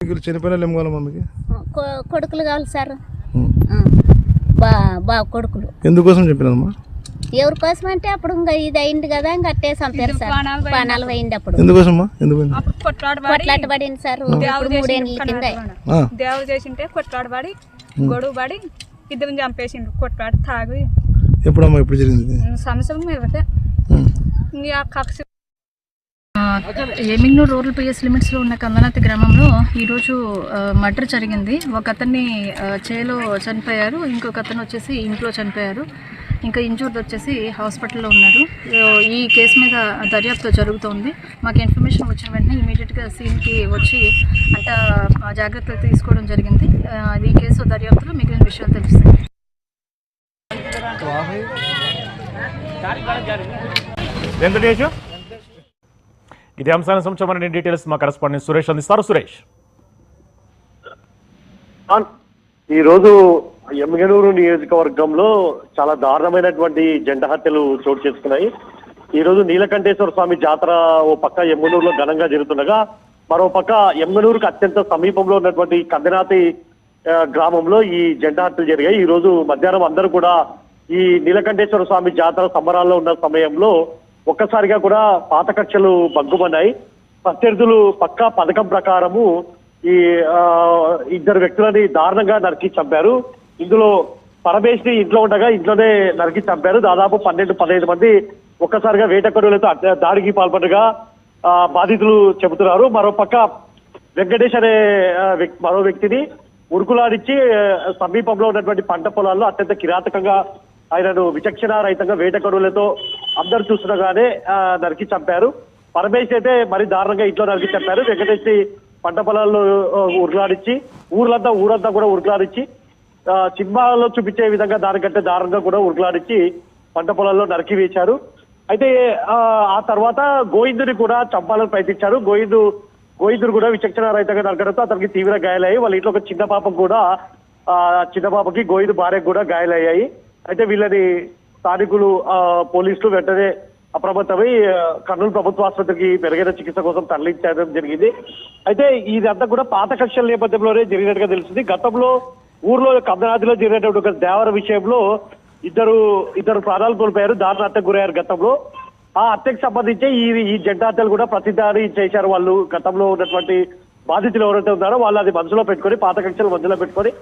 వీళ్ళు చనిపోయిన వాళ్ళు ఏం కావాలి మమ్మీకి కొ- కొడుకులు కావాలి సార్. ఆ. బా బా కొడుకులు. ఎందుకోసం చెప్పినమ్మా ఎవరి కోసం అంటే అప్పుడు ఇంకా ఇది అయింది కదా ఇంకా అట్టే చంపారు సార్ పానాలు పోయింది అప్పుడు? ఎందుకోసమ్మా? ఎందుకు కొట్లాట పడింది సార్. మూడేళ్ళ కింద. దేవుడు చేసింటే కొట్లాడబడి గొడవ పడి ఇద్దరిని చంపేసిండు కొట్లాడి తాగి ఎప్పుడమ్మా ఎప్పుడు జరిగింది? సంవత్సరం మీద ఉమ్. ఇంకా కక్ష రూరల్ పిఎస్ లిమిట్స్లో ఉన్న కందనాతి గ్రామంలో ఈరోజు మర్డర్ జరిగింది ఒక అతన్ని చేలో చనిపోయారు ఇంకొక అతను వచ్చేసి ఇంట్లో చనిపోయారు ఇంకా ఇంజూర్డ్ వచ్చేసి హాస్పిటల్లో ఉన్నారు. ఈ కేసు మీద దర్యాప్తు జరుగుతోంది. మాకు ఇన్ఫర్మేషన్ వచ్చిన వెంటనే ఇమీడియట్గా సీన్కి వచ్చి అంట ఆ, జాగ్రత్తలు తీసుకోవడం జరిగింది. ఈ కేసు దర్యాప్తులో మిగిలిన విషయాలు తెలుస్తాయి. వెంకటేష్? ఇది అంశానికి సంబంధించిన డీటెయిల్స్ మా కరెస్పాండెంట్ సురేష్ అందిస్తారు. సురేష్. ఈ రోజు ఎమ్మిగనూరు నియోజకవర్గంలో చాలా దారుణమైనటువంటి జంట హత్యలు చోటు చేసుకున్నాయి. ఈ రోజు నీలకంఠేశ్వర స్వామి జాతర ఓ పక్క ఎమ్మిగనూరులో ఘనంగా జరుగుతుండగా మరో పక్క ఎమ్మిగనూరుకు అత్యంత సమీపంలో ఉన్నటువంటి కందనాతి గ్రామంలో ఈ జంట హత్యలు జరిగాయి. ఈ రోజు మధ్యాహ్నం అందరూ కూడా ఈ నీలకంఠేశ్వర స్వామి జాతర సంబరాల్లో ఉన్న సమయంలో ఒక్కసారిగా కూడా పాత కక్షలు బగ్గుమన్నాయి ప్రత్యర్థులు పక్కా పథకం ప్రకారము ఈ ఇద్దరు వ్యక్తులని దారుణంగా నరికి చంపారు. ఇందులో పరమేష్ని ఇంట్లో ఉండగా ఇంట్లోనే నరికి చంపారు. దాదాపు పన్నెండు పదహైదు మంది ఒక్కసారిగా వేటకొడులతో దాడికి పాల్పడగా బాధితులు చెబుతున్నారు. మరో పక్క వెంకటేష్ అనే మరో వ్యక్తిని ఉరుకులాడిచ్చి సమీపంలో ఉన్నటువంటి పంట పొలాల్లో అత్యంత కిరాతకంగా ఆయనను విచక్షణ రహితంగా వేటకొడులతో అందరు చూస్తుండగానే నరికి చంపారు. పరమేష్ అయితే మరి దారుణంగా ఇంట్లో నరికి చంపారు. వెంకటేష్ పంట పొలాల్లో ఆ, ఉరుకులాడిచ్చి ఊర్లంతా ఊరంతా కూడా ఉరుకులాడిచ్చి సినిమాలో చూపించే విధంగా దానికంటే దారుణంగా కూడా ఉరుకులాడించి పంట పొలాల్లో నరికి వేశారు. అయితే ఆ, తర్వాత గోవిందుని కూడా చంపాలని ప్రయత్నించారు. గోవిందు గోవిందుడు కూడా విచక్షణ రహితంగా నరకడంతో అతనికి తీవ్ర గాయాలయ్యాయి. వాళ్ళ ఇంట్లో ఒక చిన్న పాపకు కూడా ఆ చిన్న పాపకి గోవిందు భార్యకు కూడా గాయాలయ్యాయి. అయితే వీళ్ళని స్థానికులు ఆ, పోలీసులు వెంటనే అప్రమత్తమై కర్నూలు ప్రభుత్వ ఆసుపత్రికి మెరుగైన చికిత్స కోసం తరలించడం జరిగింది. అయితే ఇదంతా కూడా పాత కక్షల నేపథ్యంలోనే జరిగినట్టుగా తెలిసింది గతంలో ఊర్లో కమనాదిలో జరిగినటువంటి ఒక దేవర విషయంలో ఇద్దరు ఇద్దరు ప్రాణాలు కోల్పోయారు దారుణ హత్యకు గురయ్యారు గతంలో. ఆ హత్యకు సంబంధించి ఈ ఈ జంట హత్యలు కూడా ప్రతిదారి చేశారు వాళ్ళు. గతంలో ఉన్నటువంటి బాధితులు ఎవరైతే ఉన్నారో వాళ్ళు అది మనసులో పెట్టుకొని పాత కక్షలు మధ్యలో పెట్టుకొని